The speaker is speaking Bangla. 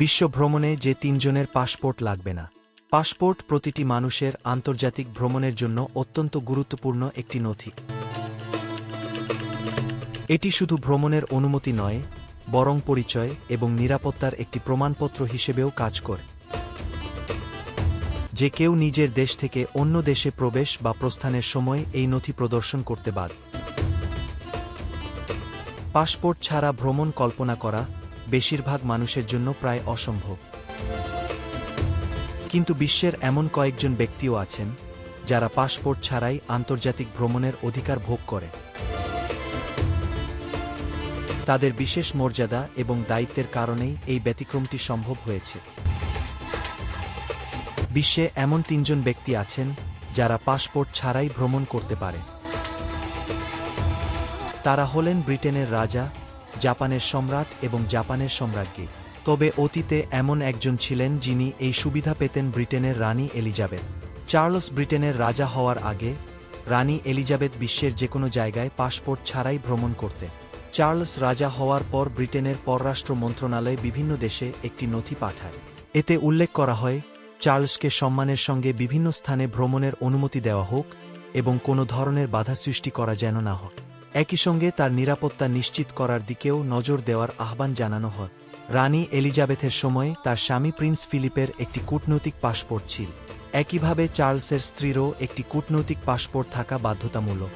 বিশ্ব ভ্রমণে যে তিনজনের পাসপোর্ট লাগবে না। পাসপোর্ট প্রতিটি মানুষের আন্তর্জাতিক ভ্রমণের জন্য অত্যন্ত গুরুত্বপূর্ণ একটি নথি। এটি শুধু ভ্রমণের অনুমতি নয়, বরং পরিচয় এবং নিরাপত্তার একটি প্রমাণপত্র হিসেবেও কাজ করে। যে কেউ নিজের দেশ থেকে অন্য দেশে প্রবেশ বা প্রস্থানের সময় এই নথি প্রদর্শন করতে বাদ পাসপোর্ট ছাড়া ভ্রমণ কল্পনা করা বেশিরভাগ মানুষের জন্য প্রায় অসম্ভব। কিন্তু বিশ্বের এমন কয়েকজন ব্যক্তিও আছেন, যারা পাসপোর্ট ছাড়াই আন্তর্জাতিক ভ্রমণের অধিকার ভোগ করে তাদের বিশেষ মর্যাদা এবং দায়িত্বের কারণেই এই ব্যতিক্রমটি সম্ভব হয়েছে। বিশ্বে এমন তিনজন ব্যক্তি আছেন, যারা পাসপোর্ট ছাড়াই ভ্রমণ করতে পারে তারা হলেন ব্রিটেনের রাজা জাপানের সম্রাট এবং জাপানের সম্রাজ্ঞী। তবে অতীতে এমন একজন ছিলেন যিনি এই সুবিধা পেতেন ব্রিটেনের রানী এলিজাবেথ। চার্লস ব্রিটেনের রাজা হওয়ার আগে, রানী এলিজাবেথ বিশ্বের যে কোনো জায়গায় পাসপোর্ট ছাড়াই ভ্রমণ করতেন। চার্লস রাজা হওয়ার পর ব্রিটেনের পররাষ্ট্র মন্ত্রণালয় বিভিন্ন দেশে একটি নথি পাঠায়। এতে উল্লেখ করা হয়, চার্লসকে সম্মানের সঙ্গে বিভিন্ন স্থানে ভ্রমণের অনুমতি দেওয়া হোক এবং কোনো ধরনের বাধা সৃষ্টি করা যেন না হয় একই সঙ্গে তার নিরাপত্তা নিশ্চিত করার দিকেও নজর দেওয়ার আহ্বান জানানো হয়। রানী এলিজাবেথের সময়ে তার স্বামী প্রিন্স ফিলিপের একটি কূটনৈতিক পাসপোর্ট ছিল। একইভাবে চার্লসের স্ত্রীরও একটি কূটনৈতিক পাসপোর্ট থাকা বাধ্যতামূলক।